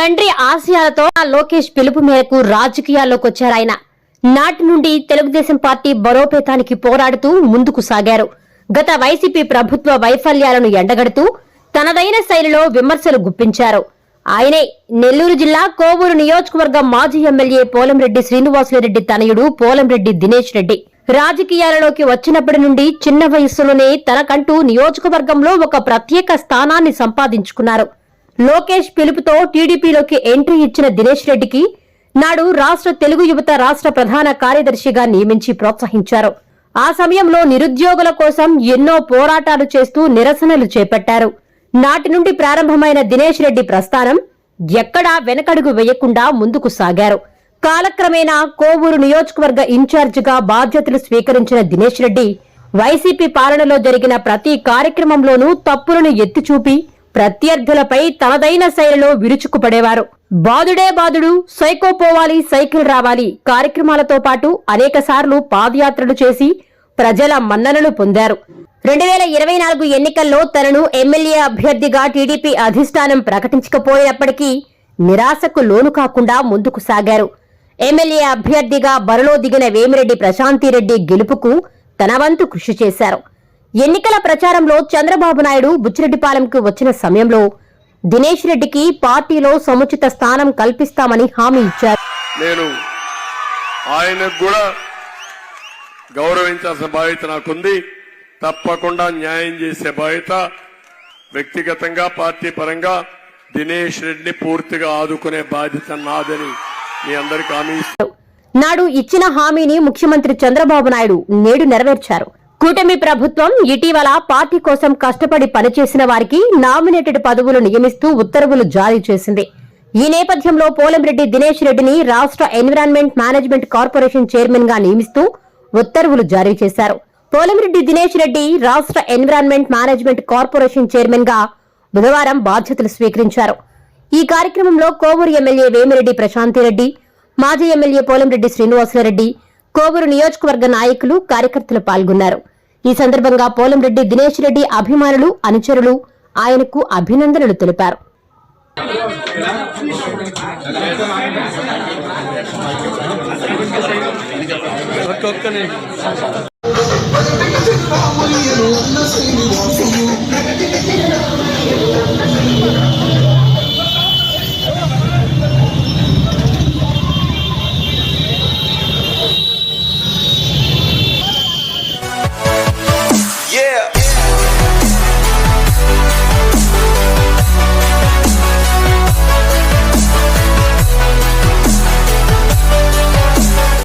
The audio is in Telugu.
తండ్రి ఆశయాలతో లోకేష్ పిలుపు మేరకు రాజకీయాల్లోకి వచ్చారాయన నాటి నుండి తెలుగుదేశం పార్టీ బలోపేతానికి పోరాడుతూ ముందుకు సాగారు. గత వైసీపీ ప్రభుత్వ వైఫల్యాలను ఎండగడుతూ తనదైన శైలిలో విమర్శలు గుప్పించారు. ఆయనే నెల్లూరు జిల్లా కోవూరు నియోజకవర్గ మాజీ ఎమ్మెల్యే పోలంరెడ్డి శ్రీనివాసులరెడ్డి తనయుడు పోలంరెడ్డి దినేష్ రెడ్డి. రాజకీయాలలోకి వచ్చినప్పటి నుండి చిన్న వయస్సులోనే తనకంటూ నియోజకవర్గంలో ఒక ప్రత్యేక స్థానాన్ని సంపాదించుకున్నారు. లోకేష్ పిలుపుతో టీడీపీలోకి ఎంట్రీ ఇచ్చిన దినేష్ రెడ్డికి నాడు రాష్ట్ర తెలుగు యువత రాష్ట్ర ప్రధాన కార్యదర్శిగా నియమించి ప్రోత్సహించారు. ఆ సమయంలో నిరుద్యోగుల కోసం ఎన్నో పోరాటాలు చేస్తూ నిరసనలు చేపట్టారు. నాటి నుండి ప్రారంభమైన దినేష్ రెడ్డి ప్రస్థానం ఎక్కడా వెనకడుగు వేయకుండా ముందుకు సాగారు. కాలక్రమేణా కోవూరు నియోజకవర్గ ఇన్ఛార్జిగా బాధ్యతలు స్వీకరించిన దినేష్ రెడ్డి వైసీపీ పాలనలో జరిగిన ప్రతి కార్యక్రమంలోనూ తప్పులను ఎత్తి చూపి ప్రత్యర్థులపై తనదైన శైలిలో విరుచుకుపడేవారు. బాదుడే బాదుడు సైకో పోవాలి సైకిల్ రావాలి కార్యక్రమాలతో పాటు అనేక సార్లు పాదయాత్రలు చేసి ప్రజల మన్ననలు పొందారు. రెండు వేల ఇరవై నాలుగు ఎన్నికల్లో తనను ఎమ్మెల్యే అభ్యర్థిగా టీడీపీ అధిష్టానం ప్రకటించకపోయినప్పటికీ నిరాశకు లోను కాకుండా ముందుకు సాగారు. ఎమ్మెల్యే అభ్యర్థిగా బరిలో దిగిన వేమిరెడ్డి ప్రశాంతిరెడ్డి గెలుపుకు తన వంతు కృషి చేశారు. ఎన్నికల ప్రచారంలో చంద్రబాబు నాయుడు బుచ్చిరెడ్డిపాలెంకు వచ్చిన సమయంలో దినేష్ రెడ్డికి పార్టీలో సముచిత స్థానం కల్పిస్తామని హామీ ఇచ్చారు నేను ఆయనకు కూడా గౌరవించాల్సిన బాధ్యత నాకుంది తప్పకుండా న్యాయం చేసే బాధ్యత వ్యక్తిగతంగా పార్టీ పరంగా దినేష్ రెడ్డిని పూర్తిగా ఆదుకునే బాధ్యత నాదని మీ అందరికీ హామీ. నాడు ఇచ్చిన హామీని ముఖ్యమంత్రి చంద్రబాబు నాయుడు నేడు నెరవేర్చారు కూటమి ప్రభుత్వం ఇటీవల పార్టీ కోసం కష్టపడి పనిచేసిన వారికి నామినేటెడ్ పదవులు నియమిస్తూ ఉత్తర్వులు జారీ చేసింది. ఈ నేపథ్యంలో పోలంరెడ్డి దినేష్ రెడ్డిని రాష్ట్ర ఎన్విరాన్మెంట్ మేనేజ్మెంట్ కార్పొరేషన్ చైర్మన్గా నియమిస్తూ ఉత్తర్వులు జారీ చేశారు. పోలంరెడ్డి దినేష్ రెడ్డి రాష్ట్ర ఎన్విరాన్మెంట్ మేనేజ్మెంట్ కార్పొరేషన్ చైర్మన్గా బుధవారం బాధ్యతలు స్వీకరించారు. ఈ కార్యక్రమంలో కోవూరు ఎమ్మెల్యే వేమిరెడ్డి ప్రశాంతిరెడ్డి మాజీ ఎమ్మెల్యే పోలంరెడ్డి శ్రీనివాసులరెడ్డి కోవూరు నియోజకవర్గ నాయకులు కార్యకర్తలు పాల్గొన్నారు. ఈ సందర్భంగా పోలంరెడ్డి దినేష్ రెడ్డి అభిమానులు అనుచరులు ఆయనకు అభినందనలు తెలిపారు.